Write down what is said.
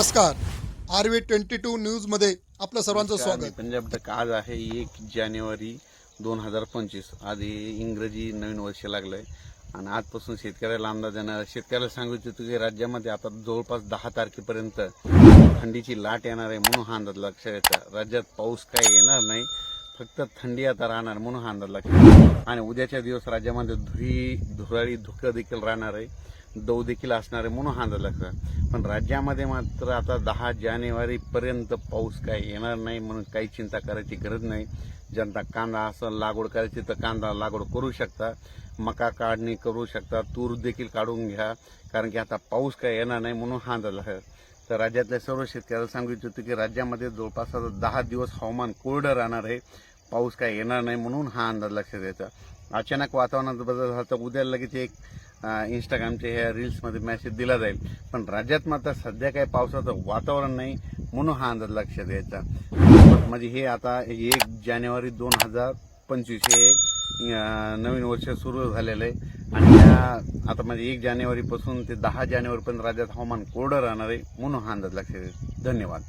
नमस्कार. R V twenty two न्यूजमध्ये आपलं सर्वांचं स्वागत. पंजाब आज आहे एक जानेवारी दोन हजार पंचवीस. आज हे इंग्रजी नवीन वर्ष लागलंय. आणि आजपासून शेतकऱ्याला अंदाज येणार शेतकऱ्याला सांगू इच्छितो की राज्यामध्ये आता जवळपास दहा तारखेपर्यंत थंडीची लाट येणार आहे म्हणून हा अंदाज लक्षात येतं. राज्यात पाऊस काय येणार नाही. फक्त थंडी आता राहणार म्हणून हा अंदाज लागतो. आणि उद्याच्या दिवस राज्यामध्ये धुरी धुराळी धुकं देखील राहणार आहे. दव देखील असणार आहे म्हणून हा अंदाज लक्षात पण राज्यामध्ये मात्र आता दहा जानेवारी पर्यंत पाऊस काय येणार नाही म्हणून काही चिंता करायची गरज नाही. जनता कांदा असं लागवड करायची तर कांदा लागवड करू शकता. मका काढणी करू शकता. तूर देखील काढून घ्या. कारण की आता पाऊस काय येणार नाही म्हणून हा अंदाज लक्षात तर राज्यातल्या सर्व शेतकऱ्याला सांगू इच्छितो की राज्यामध्ये जवळपास आता दहा दिवस हवामान कोरडं राहणार आहे. पाऊस काय येणार नाही म्हणून हा अंदाज लक्षात द्यायचा अचानक वातावरणात बदल झाला तर उद्या लगेच एक इंस्टाग्रामच्या ह्या रील्समध्ये मेसेज दिला जाईल. पण राज्यात मात्र सध्या काही पावसाचं वातावरण नाही म्हणून हा अंदाज लक्षात द्यायचा म्हणजे हे आता एक जानेवारी दोन हजार पंचवीस हे नवीन वर्ष सुरू झालेलं आहे. आणि आता म्हणजे एक जानेवारीपासून ते दहा जानेवारीपर्यंत राज्यात हवामान कोरडं राहणार आहे म्हणून हा अंदाज लक्षात येईल धन्यवाद.